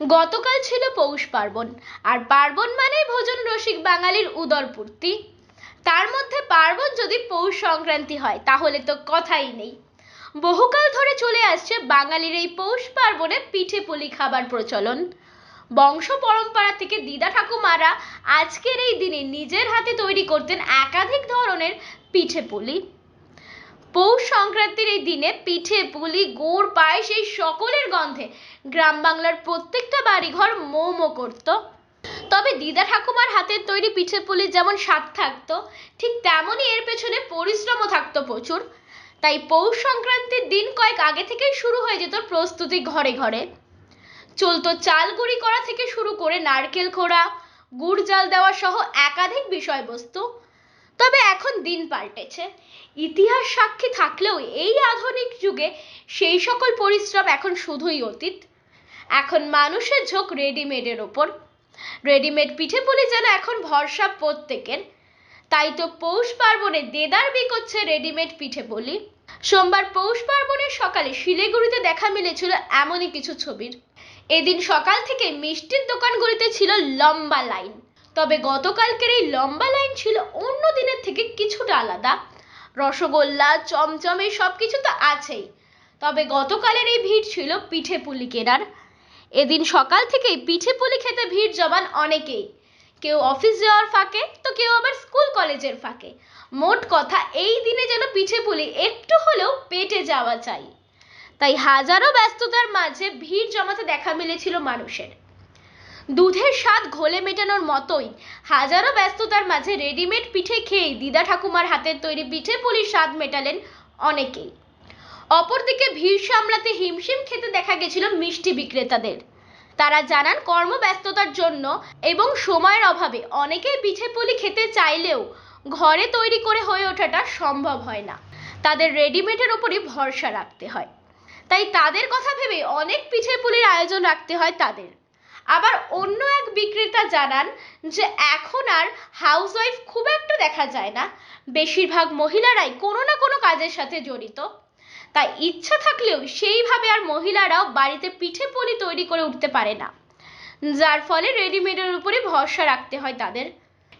গতকাল ছিল পৌষ পার্বণ। আর পার্বণ মানে ভোজন রসিক বাঙালির উদরপূর্তি তার মধ্যে পার্বণ যদি পৌষ সংক্রান্তি হয়, তাহলে তো কথাই নেই। বহুকাল ধরে চলে আসছে বাঙালির এই পৌষ পার্বণে পিঠে পুলি খাবার প্রচলন। বংশ পরম্পরা থেকে দিদা ঠাকুমারা আজকের এই দিনে নিজের হাতে তৈরি করতেন একাধিক ধরনের পিঠে পুলি। পৌষ সংক্রান্তির এই দিনে পিঠে, পুলি, গুড়, পায়েস এই সকলের গন্ধে গ্রাম বাংলার প্রত্যেকটা বাড়িঘর মো মো করত। তবে দিদা ঠাকুমার হাতের তৈরি পিঠে, পুলি যেমন স্বাদ থাকতো, ঠিক তেমনই এর পেছনে পরিশ্রমও থাকতো প্রচুর। তাই পৌষ সংক্রান্তির দিন কয়েক আগে থেকেই শুরু হয়ে যেত প্রস্তুতি ঘরে ঘরে। চলতো চাল গুঁড়ি করা থেকে শুরু করে নারকেল খোড়া, গুড় জাল দেওয়া সহ একাধিক বিষয়বস্তু। দিন পাল্টেছে। ইতিহাস সাক্ষী থাকলেও এই আধুনিক যুগে সেই সকল পরিশ্রম এখন শুধুই অতীত। এখন মানুষের ঝোঁক রেডিমেডের ওপর। রেডিমেড পিঠে পুলি যেন এখন ভরসা প্রত্যেকের। তাই তো পৌষ পার্বণে দেদার বিকোচ্ছে রেডিমেড পিঠে পুলি। সোমবার পৌষ পার্বণের সকালে শিলিগুড়িতে দেখা মিলেছিল এমনই কিছু ছবির। এদিন সকাল থেকে মিষ্টির দোকানগুলিতে ছিল লম্বা লাইন। তবে গতকালকের এই লম্বা লাইন ছিল অন্য দিনের থেকে কিছুটা আলাদা। রসগোল্লা, চমচমে সব কিছু তো আছেই। তবে গতকালের এই ভিড় ছিল পিঠে পুলি কেনার। এদিন সকাল থেকেই পিঠে পুলি খেতে ভিড় জমান অনেকেই। কেউ অফিস যাওয়ার ফাঁকে, তো কেউ আবার স্কুল কলেজের ফাঁকে। মোট কথা, এই দিনে যেন পিঠে পুলি একটু হলেও পেটে যাওয়া চাই। তাই হাজারো ব্যস্ততার মাঝে ভিড় জমাতে দেখা মিলেছিল মানুষের। দুধের স্বাদ ঘোলে মেটানোর মতোই। হাজারো ব্যস্ততার মাঝে রেডিমেড পিঠে খেয়েই দিদা ঠাকুমার হাতের তৈরি পিঠে পুলির স্বাদ মেটালেন অনেকেই। অপরদিকে ভিড় সামলাতে হিমশিম খেতে দেখা গেছিল মিষ্টি বিক্রেতাদের। তারা জানান, কর্মব্যস্ততার জন্য এবং সময়ের অভাবে অনেকেই পিঠে পুলি খেতে চাইলেও ঘরে তৈরি করে হয়ে ওঠাটা সম্ভব হয় না। তাদের রেডিমেডের ওপরই ভরসা রাখতে হয়। তাই তাদের কথা ভেবে অনেক পিঠে পুলির আয়োজন রাখতে হয় তাদের। আবার অন্য এক বিক্রেতা জানান যে এখন আর হাউসওয়াইফ খুব একটা দেখা যায় না। বেশিরভাগ মহিলারাই কোনো না কোনো কাজের সাথে জড়িত। তাই ইচ্ছা থাকলেও সেইভাবে আর মহিলারাও বাড়িতে পিঠে পুলি তৈরি করে উঠতে পারে না। যার ফলে রেডিমেডের উপরে ভরসা রাখতে হয় তাদের।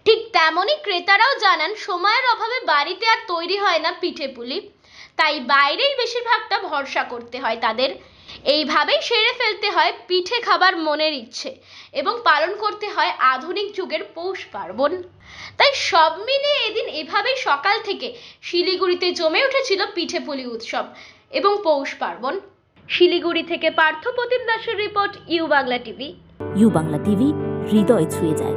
ঠিক তেমনই ক্রেতারাও জানান, সময়ের অভাবে বাড়িতে আর তৈরি হয় না পিঠে পুলি। তাই বাইরেই বেশিরভাগটা ভরসা করতে হয় তাদের। এইভাবেই সেরে ফেলতে হয় পিঠে খাবার মনের ইচ্ছে এবং পালন করতে হয় আধুনিক যুগের পৌষ পার্বণ। তাই সব মিলিয়ে এদিন এভাবেই সকাল থেকে শিলিগুড়িতে জমে উঠেছিল পিঠে পুলি উৎসব এবং পৌষ পার্বণ। শিলিগুড়ি থেকে পার্থ প্রতিম দাসের report U Bangla TV. U Bangla TV, হৃদয় ছুঁয়ে যায়।